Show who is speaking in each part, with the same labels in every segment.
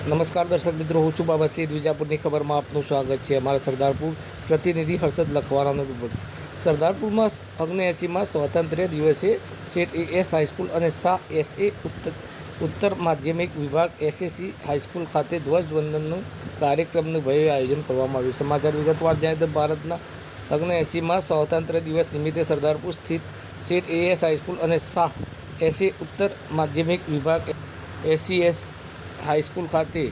Speaker 1: નમસ્કાર દર્શક મિત્રો, હું છું બાબા સૈદ વિજાપુરની ખબરમાં આપનું સ્વાગત છે. અમારા સરદારપુર પ્રતિનિધિ હર્ષદ લખવાણાનો રિપોર્ટ સરદારપુરમાં અગ્નેએસીમાં સ્વાતંત્ર્ય દિવસે સેટ એસ હાઈસ્કૂલ અને શા એસ એ ઉત્તર ઉત્તર માધ્યમિક વિભાગ એસએસસી હાઈસ્કૂલ ખાતે ધ્વજવંદનનું કાર્યક્રમનું ભવ્ય આયોજન કરવામાં આવ્યું. સમાચાર વિગતવાર જાય તો ભારતના અગ્નેએસીમાં સ્વાતંત્ર્ય દિવસ નિમિત્તે સરદારપુર સ્થિત સેટ એએસ હાઈસ્કૂલ અને શાહ એસએ ઉત્તર માધ્યમિક વિભાગ એસીએસ હાઈસ્કૂલ ખાતે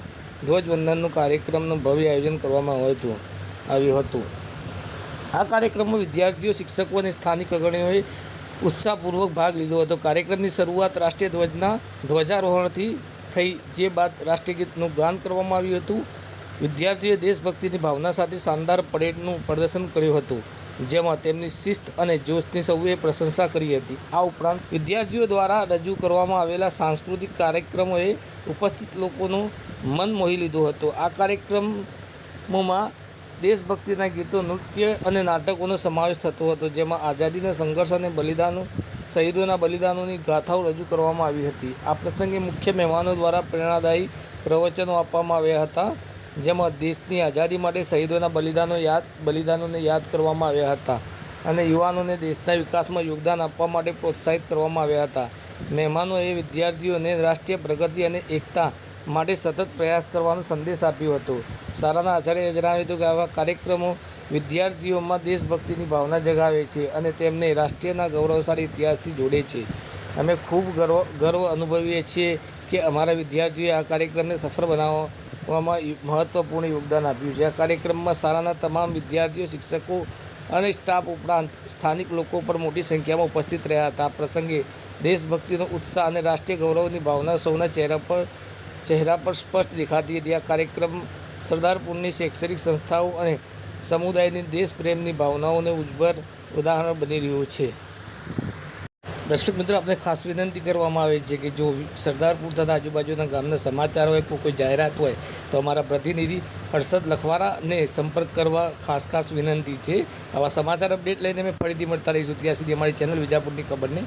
Speaker 1: ધ્વજવંદનનું કાર્યક્રમનું ભવ્ય આયોજન કરવામાં આવ્યું આવ્યું હતું. આ કાર્યક્રમમાં વિદ્યાર્થીઓ, શિક્ષકો અને સ્થાનિક અગ્રણીઓએ ઉત્સાહપૂર્વક ભાગ લીધો હતો. કાર્યક્રમની શરૂઆત રાષ્ટ્રીય ધ્વજના ધ્વજારોહણથી થઈ, જે બાદ રાષ્ટ્રીય ગીતનું ગાન કરવામાં આવ્યું હતું. વિદ્યાર્થીઓએ દેશભક્તિની ભાવના સાથે શાનદાર પરેડનું પ્રદર્શન કર્યું હતું. જેમાં તેમની શિસ્ત અને જોશની સૌએ પ્રશંસા કરી હતી. આ ઉપરાંત વિદ્યાર્થીઓ દ્વારા રજૂ કરવામાં આવેલા સાંસ્કૃતિક કાર્યક્રમોએ ઉપસ્થિત લોકોનું મન મોહી લીધું હતું. આ કાર્યક્રમોમાં દેશભક્તિના ગીતો, નૃત્ય અને નાટકોનો સમાવેશ થતો હતો, જેમાં આઝાદીના સંઘર્ષ અને બલિદાનો, શહીદોના બલિદાનોની ગાથાઓ રજૂ કરવામાં આવી હતી. આ પ્રસંગે મુખ્ય મહેમાનો દ્વારા પ્રેરણાદાયી પ્રવચનો આપવામાં આવ્યા હતા. જેમાં દેશની આઝાદી માટે શહીદોના બલિદાનો યાદ, બલિદાનોને યાદ કરવામાં આવ્યા હતા અને યુવાનોને દેશના વિકાસમાં યોગદાન આપવા માટે પ્રોત્સાહિત કરવામાં આવ્યા હતા. મહેમાનોએ વિદ્યાર્થીઓને રાષ્ટ્રીય પ્રગતિ અને એકતા માટે સતત પ્રયાસ કરવાનો સંદેશ આપ્યો હતો. શાળાના આચાર્યએ જણાવ્યું હતું કે આવા કાર્યક્રમો વિદ્યાર્થીઓમાં દેશભક્તિની ભાવના જગાવે છે અને તેમને રાષ્ટ્રીયના ગૌરવશાળી ઇતિહાસથી જોડે છે. અમે ખૂબ ગર્વ ગર્વ અનુભવીએ છીએ કે અમારા વિદ્યાર્થીઓએ આ કાર્યક્રમને સફળ બનાવવામાં મહત્ત્વપૂર્ણ યોગદાન આપ્યું છે. આ કાર્યક્રમમાં શાળાના તમામ વિદ્યાર્થીઓ, શિક્ષકો અને સ્ટાફ ઉપરાંત સ્થાનિક લોકો પણ મોટી સંખ્યામાં ઉપસ્થિત રહ્યા હતા. આ પ્રસંગે દેશભક્તિનો ઉત્સાહ અને રાષ્ટ્રીય ગૌરવની ભાવના સૌના ચહેરા પર ચહેરા પર સ્પષ્ટ દેખાતી હતી. આ કાર્યક્રમ સરદારપુરની શૈક્ષણિક સંસ્થાઓ અને સમુદાયની દેશપ્રેમની ભાવનાઓને ઉજ્જવળ ઉદાહરણ બની રહ્યું છે. દર્શક મિત્રો આપણે ખાસ વિનંતી કરવામાં આવે છે કે જો સરદારપુર તથા આજુબાજુના ગામના સમાચાર હોય કોઈ જાહેરાત હોય, તો અમારા પ્રતિનિધિ હર્ષદ લખવારાને સંપર્ક કરવા ખાસ ખાસ વિનંતી છે. આવા સમાચાર અપડેટ લઈને અમે ફરીથી મળતા રહીશું. ત્યાં સુધી અમારી ચેનલ વિજાપુરની ખબરને